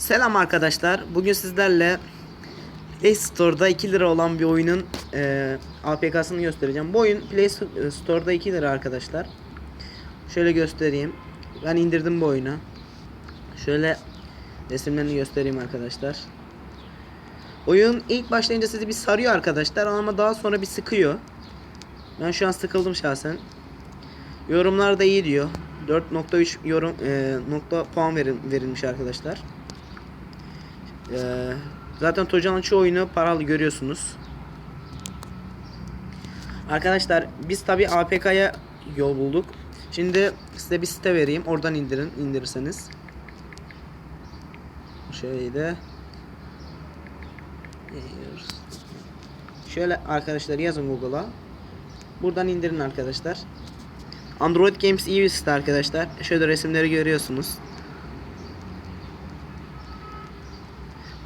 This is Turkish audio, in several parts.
Selam arkadaşlar. Bugün sizlerle Play Store'da 2 lira olan bir oyunun e, APK'sını göstereceğim. Bu oyun Play Store'da 2 lira arkadaşlar. Şöyle göstereyim. Ben indirdim bu oyunu. Şöyle resimlerini göstereyim arkadaşlar. Oyun ilk başlayınca sizi bir sarıyor arkadaşlar ama daha sonra bir sıkıyor. Ben şu an sıkıldım şahsen. Yorumlar da iyi diyor. 4.3 yorum e, nokta puan verin, verilmiş arkadaşlar. Ee, zaten Tocan'ın çoğu oyunu paralı görüyorsunuz. Arkadaşlar biz tabi APK'ya yol bulduk. Şimdi size bir site vereyim. Oradan indirin indirirseniz. Şöyle Şöyle arkadaşlar yazın Google'a. Buradan indirin arkadaşlar. Android Games iyi bir site arkadaşlar. Şöyle resimleri görüyorsunuz.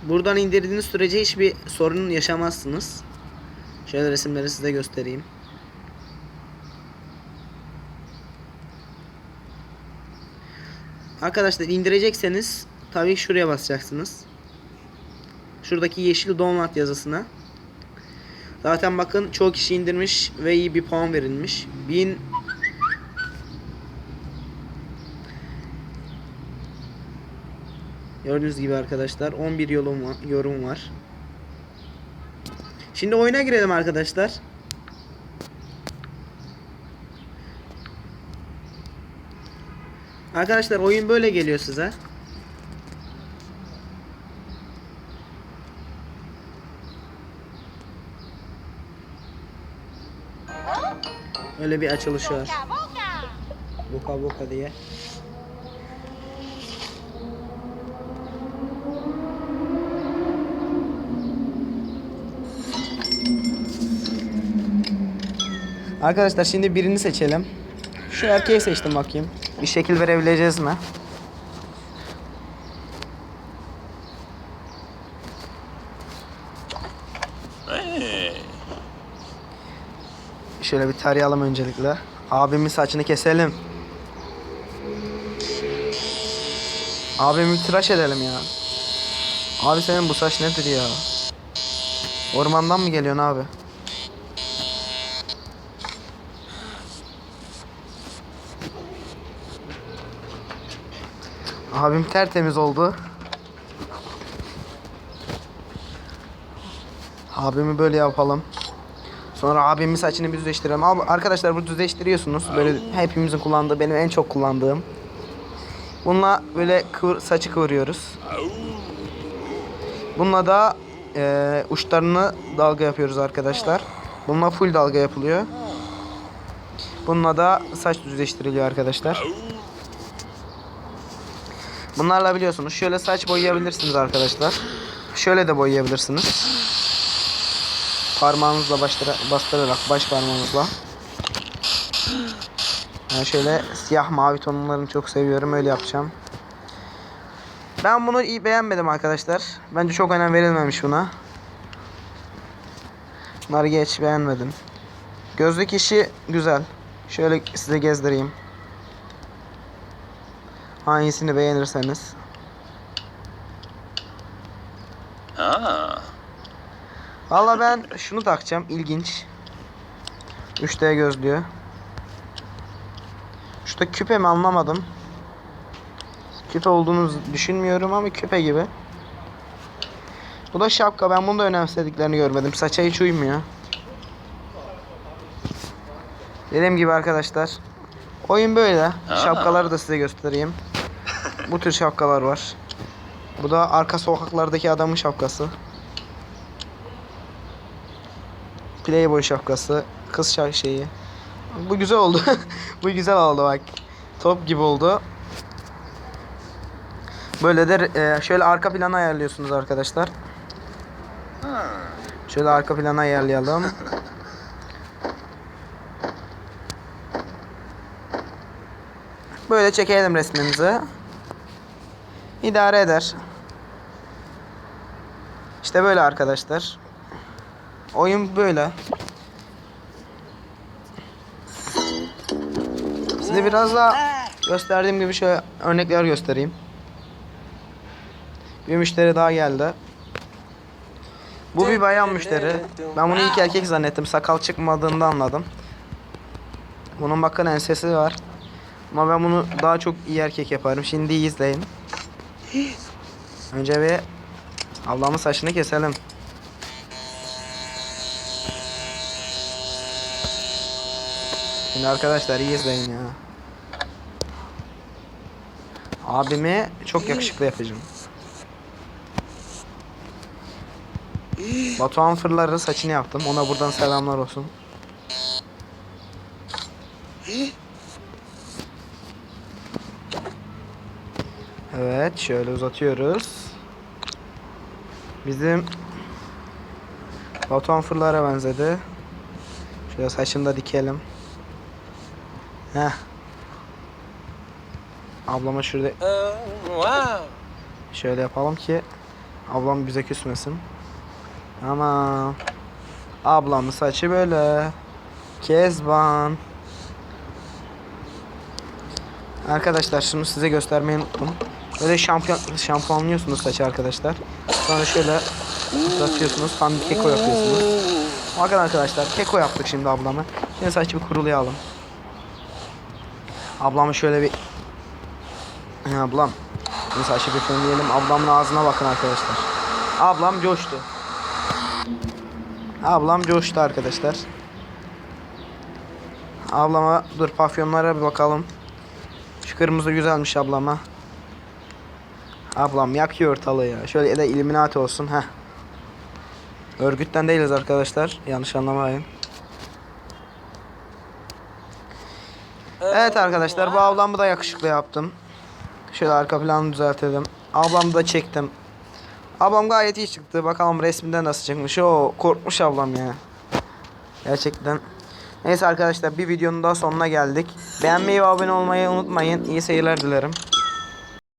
Buradan indirdiğiniz sürece hiçbir sorun yaşamazsınız. Şöyle resimleri size göstereyim. Arkadaşlar indirecekseniz tabii şuraya basacaksınız. Şuradaki yeşil download yazısına. Zaten bakın çoğu kişi indirmiş ve iyi bir puan verilmiş. 1000 Gördüğünüz gibi arkadaşlar 11 yorum var, yorum var. Şimdi oyuna girelim arkadaşlar. Arkadaşlar oyun böyle geliyor size. Öyle bir açılışı var. Boka boka diye. Arkadaşlar şimdi birini seçelim. Şu erkeği seçtim bakayım. Bir şekil verebileceğiz mi? Şöyle bir tarayalım öncelikle. Abimin saçını keselim. Abimi tıraş edelim ya. Abi senin bu saç nedir ya? Ormandan mı geliyorsun abi? Abim tertemiz oldu. Abimi böyle yapalım. Sonra abimin saçını bir düzleştirelim. Abi, arkadaşlar bu düzleştiriyorsunuz. Böyle hepimizin kullandığı, benim en çok kullandığım. Bununla böyle kıvır, saçı kıvırıyoruz. Bununla da e, uçlarını dalga yapıyoruz arkadaşlar. Bununla full dalga yapılıyor. Bununla da saç düzleştiriliyor arkadaşlar. Bunlarla biliyorsunuz şöyle saç boyayabilirsiniz arkadaşlar. Şöyle de boyayabilirsiniz. Parmağınızla bastıra, bastırarak baş parmağınızla. Yani şöyle siyah mavi tonlarını çok seviyorum öyle yapacağım. Ben bunu iyi beğenmedim arkadaşlar. Bence çok önem verilmemiş buna. Bunları geç beğenmedim. Gözlük işi güzel. Şöyle size gezdireyim. Hangisini beğenirseniz. Valla ben şunu takacağım. ilginç. 3D gözlüğü. Şurada küpe mi anlamadım. Küpe olduğunu düşünmüyorum ama küpe gibi. Bu da şapka. Ben bunu da önemsediklerini görmedim. Saça hiç uymuyor. Dediğim gibi arkadaşlar. Oyun böyle. Şapkaları da size göstereyim. Bu tür şapkalar var. Bu da arka sokaklardaki adamın şapkası. Playboy şapkası. Kız şa- şeyi. Bu güzel oldu. Bu güzel oldu bak. Top gibi oldu. Böyle de e, şöyle arka planı ayarlıyorsunuz arkadaşlar. Şöyle arka planı ayarlayalım. Böyle çekelim resmimizi. İdare eder. İşte böyle arkadaşlar. Oyun böyle. Size biraz daha gösterdiğim gibi şöyle örnekler göstereyim. Bir müşteri daha geldi. Bu bir bayan müşteri. Ben bunu ilk erkek zannettim. Sakal çıkmadığında anladım. Bunun bakın ensesi var. Ama ben bunu daha çok iyi erkek yaparım. Şimdi izleyin. Önce bir ablamın saçını keselim. Şimdi arkadaşlar iyi izleyin ya. Abimi çok yakışıklı yapacağım. Batuhan fırları saçını yaptım. Ona buradan selamlar olsun. Evet şöyle uzatıyoruz. Bizim Batuhan fırlara benzedi. Şöyle saçını da dikelim. Heh. Ablama şurada wow. Şöyle yapalım ki ablam bize küsmesin. Ama ablamın saçı böyle. Kezban. Arkadaşlar şunu size göstermeyi unuttum. Böyle şampiyon şampuanlıyorsunuz saçı arkadaşlar. Sonra şöyle uzatıyorsunuz. Tam bir keko yapıyorsunuz. Bakın arkadaşlar keko yaptık şimdi ablamı. Şimdi saçı bir kurulayalım. Ablamı şöyle bir ablam. Şimdi saçı bir fönleyelim. Ablamın ağzına bakın arkadaşlar. Ablam coştu. Ablam coştu arkadaşlar. Ablama dur pafyonlara bir bakalım. Şu kırmızı güzelmiş ablama. Ablam yakıyor ortalığı ya. Şöyle de illuminati olsun. Heh. Örgütten değiliz arkadaşlar. Yanlış anlamayın. Evet arkadaşlar bu ablamı da yakışıklı yaptım. Şöyle arka planı düzeltelim. Ablamı da çektim. Ablam gayet iyi çıktı. Bakalım resminde nasıl çıkmış. O korkmuş ablam ya. Gerçekten. Neyse arkadaşlar bir videonun daha sonuna geldik. Beğenmeyi ve abone olmayı unutmayın. İyi seyirler dilerim.